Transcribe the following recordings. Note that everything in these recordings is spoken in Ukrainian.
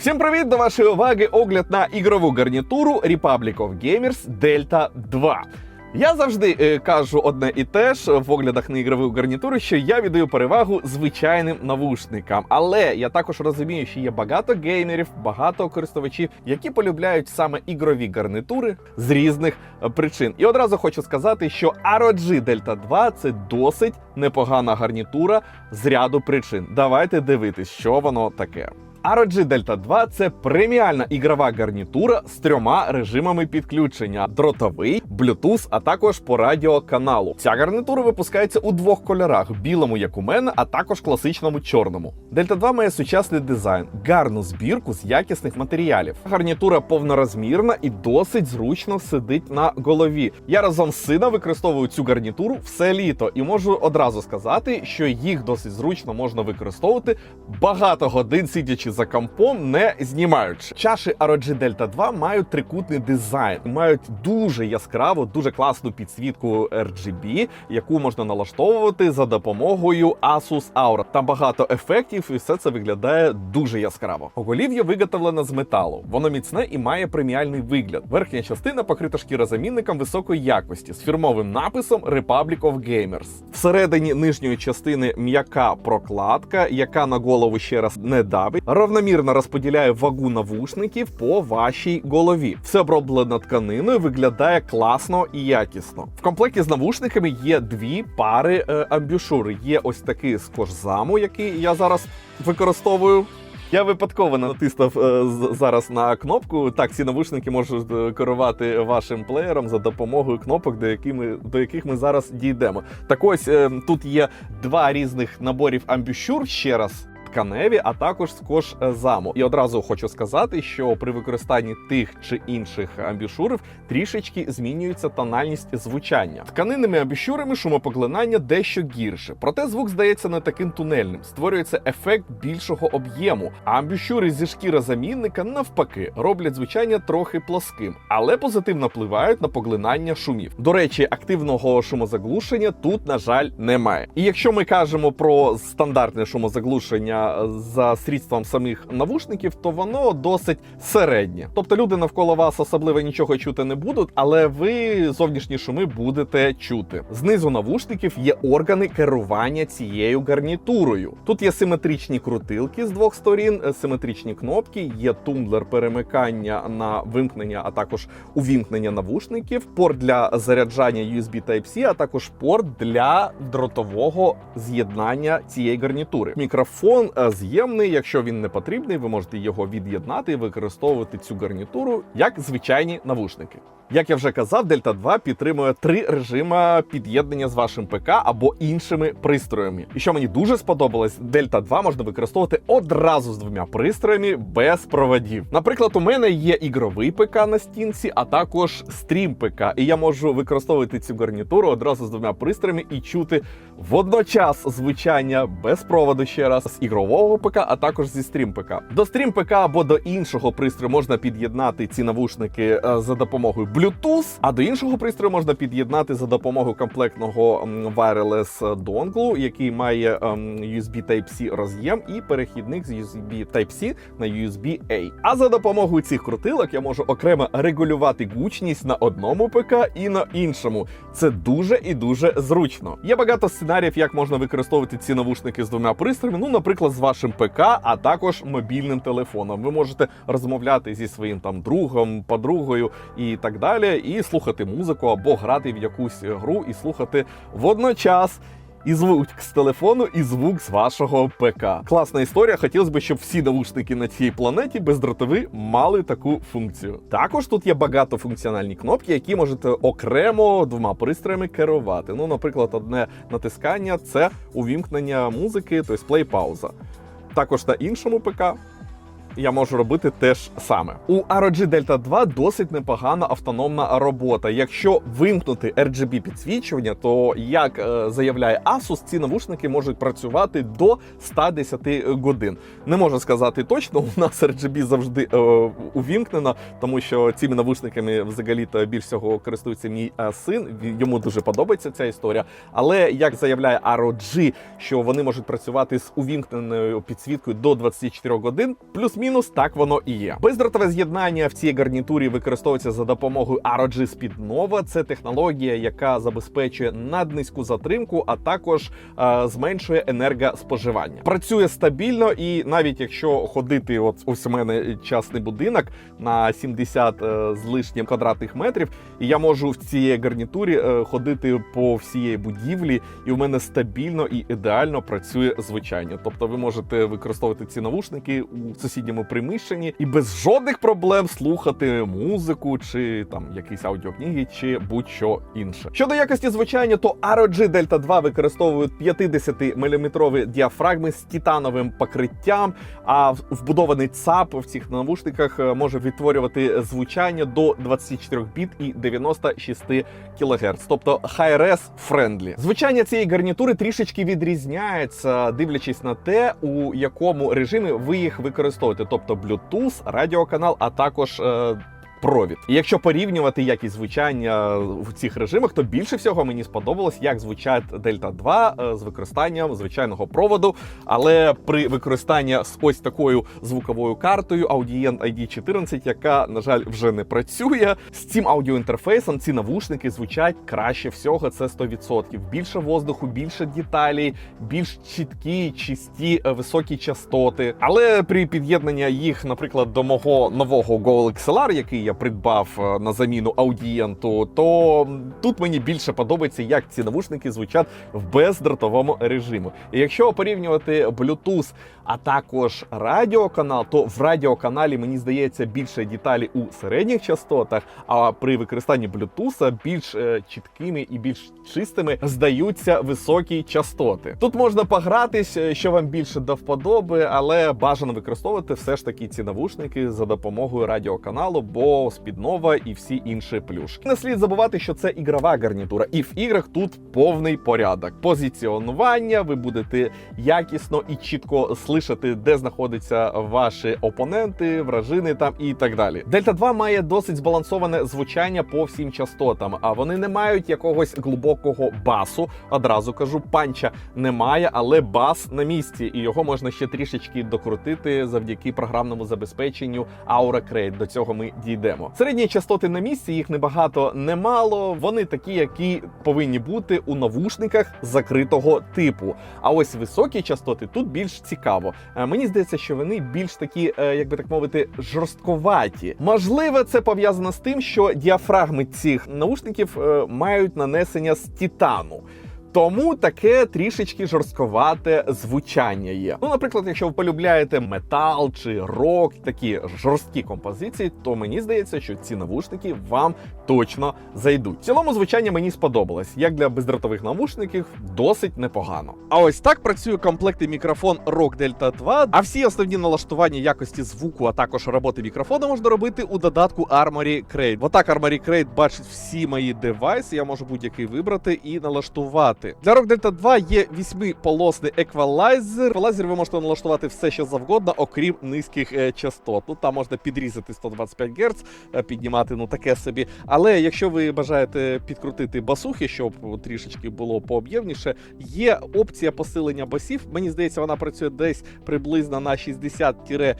Всім привіт! До вашої уваги огляд на ігрову гарнітуру Republic of Gamers Delta 2. Я завжди е, кажу одне і те ж в оглядах на ігрову гарнітуру, що я віддаю перевагу звичайним навушникам. Але я також розумію, що є багато геймерів, багато користувачів, які полюбляють саме ігрові гарнитури з різних е, причин. І одразу хочу сказати, що ROG Delta 2 це досить непогана гарнітура з ряду причин. Давайте дивитись, що воно таке. ROG Delta 2 це преміальна ігрова гарнітура з трьома режимами підключення: дротовий, Bluetooth, а також по радіоканалу. Ця гарнітура випускається у двох кольорах: білому, як у мене, а також класичному чорному. Delta 2 має сучасний дизайн, гарну збірку з якісних матеріалів. Гарнітура повнорозмірна і досить зручно сидить на голові. Я разом з сином використовую цю гарнітуру все літо і можу одразу сказати, що їх досить зручно можна використовувати багато годин сидячи за компом, не знімаючи. Чаші ROG Delta 2 мають трикутний дизайн, мають дуже яскраву, дуже класну підсвітку RGB, яку можна налаштовувати за допомогою Asus Aura. Там багато ефектів, і все це виглядає дуже яскраво. Оголів'я виготовлено з металу. Воно міцне і має преміальний вигляд. Верхня частина покрита шкірозамінником високої якості з фірмовим написом Republic of Gamers. Всередині нижньої частини м'яка прокладка, яка на голову ще раз не давить, равномірно розподіляє вагу навушників по вашій голові. Все оброблено тканиною, виглядає класно і якісно. В комплекті з навушниками є дві пари е, амбушури. Є ось такий з кожзаму, який я зараз використовую. Я випадково натиснув е, зараз на кнопку. Так, ці навушники можуть е, керувати вашим плеєром за допомогою кнопок, до, які ми, до яких ми зараз дійдемо. Так ось е, тут є два різних наборів амбушюр ще раз. Тканеві, а також з кожзаму. І одразу хочу сказати, що при використанні тих чи інших амбішурів трішечки змінюється тональність звучання. Тканинними амбішурами шумопоглинання дещо гірше, проте звук здається не таким тунельним. Створюється ефект більшого об'єму. А амбішури зі шкірозамінника навпаки роблять звучання трохи плоским, але позитивно впливають на поглинання шумів. До речі, активного шумозаглушення тут, на жаль, немає. І якщо ми кажемо про стандартне шумозаглушення за срідством самих навушників, то воно досить середнє. Тобто люди навколо вас особливо нічого чути не будуть, але ви зовнішні шуми будете чути. Знизу навушників є органи керування цією гарнітурою. Тут є симетричні крутилки з двох сторін, е, симетричні кнопки, є тумблер перемикання на вимкнення, а також увімкнення навушників, порт для заряджання USB Type-C, а також порт для дротового з'єднання цієї гарнітури. Мікрофон е, з'ємний. Якщо він не потрібний, ви можете його від'єднати і використовувати цю гарнітуру як звичайні навушники. Як я вже казав, Delta 2 підтримує три режими під'єднання з вашим ПК або іншими пристроями. І що мені дуже сподобалось, Delta 2 можна використовувати одразу з двома пристроями без проводів. Наприклад, у мене є ігровий ПК на стінці, а також стрім ПК. І я можу використовувати цю гарнітуру одразу з двома пристроями і чути водночас звучання без проводу ще раз з ігрового ПК, а також зі стрім ПК. До стрім ПК або до іншого пристрою можна під'єднати ці навушники е, за допомогою Bluetooth, а до іншого пристрою можна під'єднати за допомогою комплектного wireless донгл, який має ем, USB Type-C роз'єм і перехідник з USB Type-C на USB-A. А за допомогою цих крутилок я можу окремо регулювати гучність на одному ПК і на іншому. Це дуже і дуже зручно. Є багато сценаріїв, як можна використовувати ці навушники з двома пристроями. Ну, наприклад, з вашим ПК, а також мобільним телефоном. Ви можете розмовляти зі своїм там другом, подругою і так далі, і слухати музику або грати в якусь гру і слухати водночас. І звук з телефону, і звук з вашого ПК. Класна історія. Хотілося б, щоб всі навушники на цій планеті бездротові мали таку функцію. Також тут є багатофункціональні кнопки, які можете окремо двома пристроями керувати. Ну, наприклад, одне натискання це увімкнення музики, тобто плей-пауза. Також на іншому ПК я можу робити те ж саме. У ROG Delta 2 досить непогана автономна робота. Якщо вимкнути RGB підсвічування, то як е, заявляє Asus, ці навушники можуть працювати до 110 годин. Не можу сказати точно, у нас RGB завжди е, увімкнено, тому що цими навушниками взагалі то більш всього користується мій е, син. Йому дуже подобається ця історія. Але як заявляє ROG, що вони можуть працювати з увімкненою підсвіткою до 24 годин, плюс Плюс-мінус так воно і є. Бездротове з'єднання в цій гарнітурі використовується за допомогою ROG Speed Nova. Це технологія, яка забезпечує наднизьку затримку, а також е, зменшує енергоспоживання. Працює стабільно, і навіть якщо ходити, от ось у мене частний будинок на 70 е, з лишнім квадратних метрів, і я можу в цій гарнітурі е, ходити по всієї будівлі, і у мене стабільно і ідеально працює звучання. Тобто, ви можете використовувати ці навушники у сусідньому приміщенні і без жодних проблем слухати музику чи там якісь аудіокниги, чи будь-що інше. Щодо якості звучання, то ROG Delta 2 використовують 50-мм діафрагми з титановим покриттям, а вбудований ЦАП в цих навушниках е, може відтворювати звучання до 24 біт і 96 кГц, тобто Hi-Res friendly. Звучання цієї гарнітури трішечки відрізняється, дивлячись на те, у якому режимі ви їх використовуєте, тобто Bluetooth, радіоканал, а також. Провід. І якщо порівнювати якість звучання в цих режимах, то більше всього мені сподобалось, як звучать Delta 2 е, з використанням звичайного проводу. Але при використанні з ось такою звуковою картою Audient ID14, яка, на жаль, вже не працює, з цим аудіоінтерфейсом ці навушники звучать краще всього. Це 100%. Більше воздуху, більше деталей, більш чіткі, чисті, е, високі частоти. Але при під'єднанні їх, наприклад, до мого нового Go XLR, який я придбав е, на заміну аудієнту, то тут мені більше подобається, як ці навушники звучать в бездротовому режимі. І якщо порівнювати Bluetooth, а також радіоканал, то в радіоканалі мені здається більше деталі у середніх частотах, а при використанні Bluetooth більш е, чіткими і більш чистими здаються високі частоти. Тут можна погратись, е, що вам більше до вподоби, але бажано використовувати все ж таки ці навушники за допомогою радіоканалу, бо спіднова і всі інші плюшки. Не слід забувати, що це ігрова гарнітура, і в іграх тут повний порядок. Позиціонування ви будете якісно і чітко слышати, де знаходяться ваші опоненти, вражини там і так далі. Дельта 2 має досить збалансоване звучання по всім частотам, а вони не мають якогось глибокого басу. Одразу кажу, панча немає, але бас на місці, і його можна ще трішечки докрутити завдяки програмному забезпеченню Aura Crate. До цього ми дійдемо. Середні частоти на місці, їх небагато, немало. Вони такі, які повинні бути у навушниках закритого типу. А ось високі частоти тут більш цікаво. Е, Мені здається, що вони більш такі, е, як би так мовити, жорстковаті. Можливо, це пов'язано з тим, що діафрагми цих наушників е, мають нанесення з титану. Тому таке трішечки жорстковате звучання є. Ну, наприклад, якщо ви полюбляєте метал чи рок, такі жорсткі композиції, то мені здається, що ці навушники вам точно зайдуть. В цілому звучання мені сподобалось. Як для бездротових навушників, досить непогано. А ось так працює комплектний мікрофон Rock Delta 2. А всі основні налаштування якості звуку, а також роботи мікрофона можна робити у додатку Armory Crate. Отак Armory Crate бачить всі мої девайси. Я можу будь-який вибрати і налаштувати. Для Rock Delta 2 є вісьмиполосний еквалайзер. Еквалайзер ви можете налаштувати все, що завгодно, окрім низьких е, частот. Ну там можна підрізати 125 Гц, е, піднімати ну таке собі. Але якщо ви бажаєте підкрутити басухи, щоб трішечки було пооб'ємніше, є опція посилення басів. Мені здається, вона працює десь приблизно на 60-70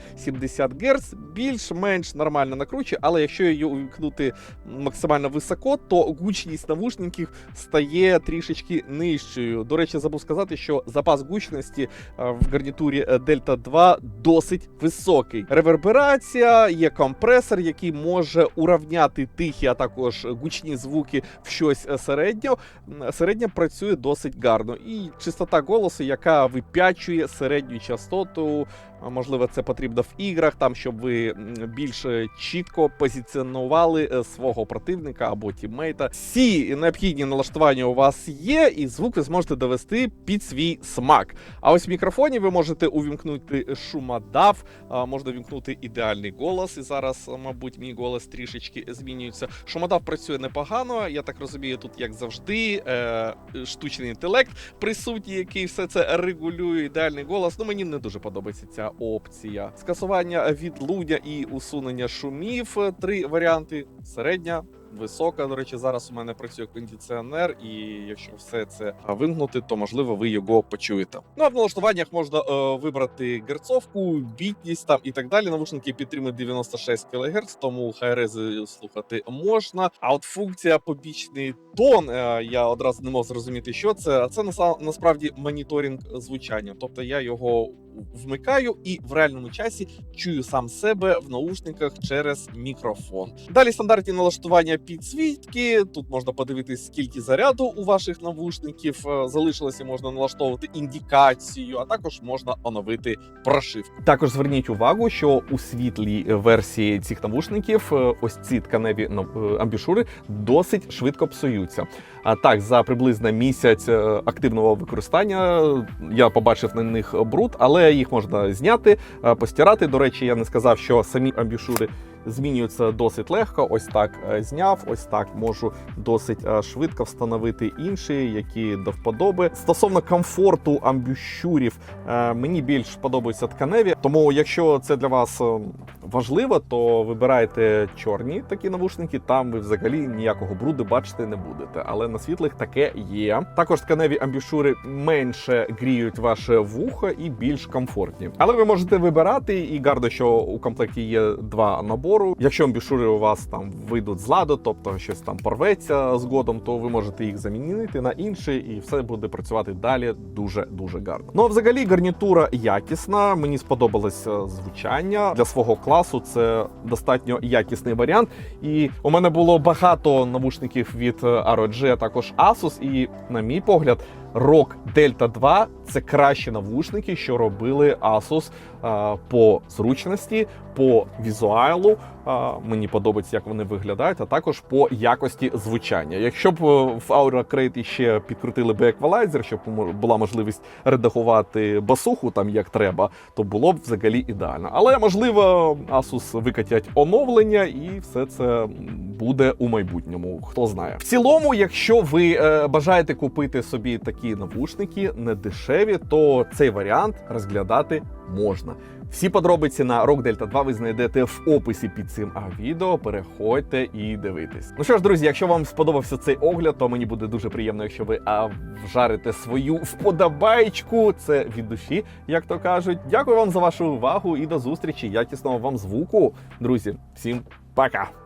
Гц, більш-менш нормально накручує, але якщо її увімкнути максимально високо, то гучність навушників стає трішечки нижчою. До речі, забув сказати, що запас гучності е, в гарнітурі е, Delta 2 досить високий. Реверберація, є компресор, який може уравняти тихі, а також гучні звуки в щось е, середньо. Середня працює досить гарно. І чистота голосу, яка вип'ячує середню частоту. Можливо, це потрібно в іграх, там щоб ви більш чітко позиціонували свого противника або тіммейта. Всі необхідні налаштування у вас є, і звук ви зможете довести під свій смак. А ось в мікрофоні ви можете увімкнути шумодав, можна увімкнути ідеальний голос. І зараз, мабуть, мій голос трішечки змінюється. Шумодав працює непогано. Я так розумію, тут як завжди, е, штучний інтелект присутній, який все це регулює. Ідеальний голос. Ну мені не дуже подобається ця опція. Скасування відлуння і усунення шумів. Три варіанти: середня, висока. До речі, зараз у мене працює кондиціонер, і якщо все це вимкнути, то можливо ви його почуєте. Ну а в налаштуваннях можна е, вибрати герцовку, бітність там і так далі. Навушники підтримують 96 кГц, тому хайрези слухати можна. А от функція побічний тон, е, я одразу не мог зрозуміти, що це. А це насправді моніторинг звучання. Тобто я його вмикаю і в реальному часі чую сам себе в наушниках через мікрофон. Далі стандартні налаштування підсвітки. Тут можна подивитись, скільки заряду у ваших навушників е, залишилося. Можна налаштовувати індикацію, а також можна оновити прошивку. Також зверніть увагу, що у світлій версії цих навушників е, ось ці тканеві е, амбішури досить швидко псуються. А так, за приблизно місяць е, активного використання е, я побачив на них бруд, але їх можна зняти, е, постирати. До речі, я не сказав, що самі амбішури змінюються досить легко. Ось так е, зняв, ось так можу досить е, швидко встановити інші, які до вподоби. Стосовно комфорту амбушюрів, е, мені більш подобаються тканеві. Тому, якщо це для вас е, важливо, то вибирайте чорні такі навушники. Там ви взагалі ніякого бруду бачити не будете. Але на світлих таке є. Також тканеві амбушюри менше гріють ваше вухо і більш комфортні. Але ви можете вибирати, і гарно, що у комплекті є два набору. Якщо амбушюри у вас там вийдуть з ладу, тобто щось там порветься згодом, то ви можете їх замінити на інші, і все буде працювати далі дуже дуже гарно. Ну а взагалі гарнітура якісна. Мені сподобалось звучання для свого класу. Це достатньо якісний варіант. І у мене було багато навушників від е, ROG, а також Asus, і на мій погляд. ROG Delta 2 це кращі навушники, що робили Asus по зручності, по візуалу. Мені подобається, як вони виглядають, а також по якості звучання. Якщо б е, в Aura Crate ще підкрутили би еквалайзер, щоб була можливість редагувати басуху там як треба, то було б взагалі ідеально. Але можливо, Asus викатять оновлення, і все це буде у майбутньому. Хто знає. В цілому, якщо ви е, бажаєте купити собі такі навушники не дешеві, то цей варіант розглядати можна. Всі подробиці на Rock Delta 2 ви знайдете в описі під цим відео. Переходьте і дивитесь. Ну що ж, друзі, якщо вам сподобався цей огляд, то мені буде дуже приємно, якщо ви а, вжарите свою вподобайку. Це від душі, як то кажуть. Дякую вам за вашу увагу і до зустрічі. Якісного вам звуку, друзі. Всім пока!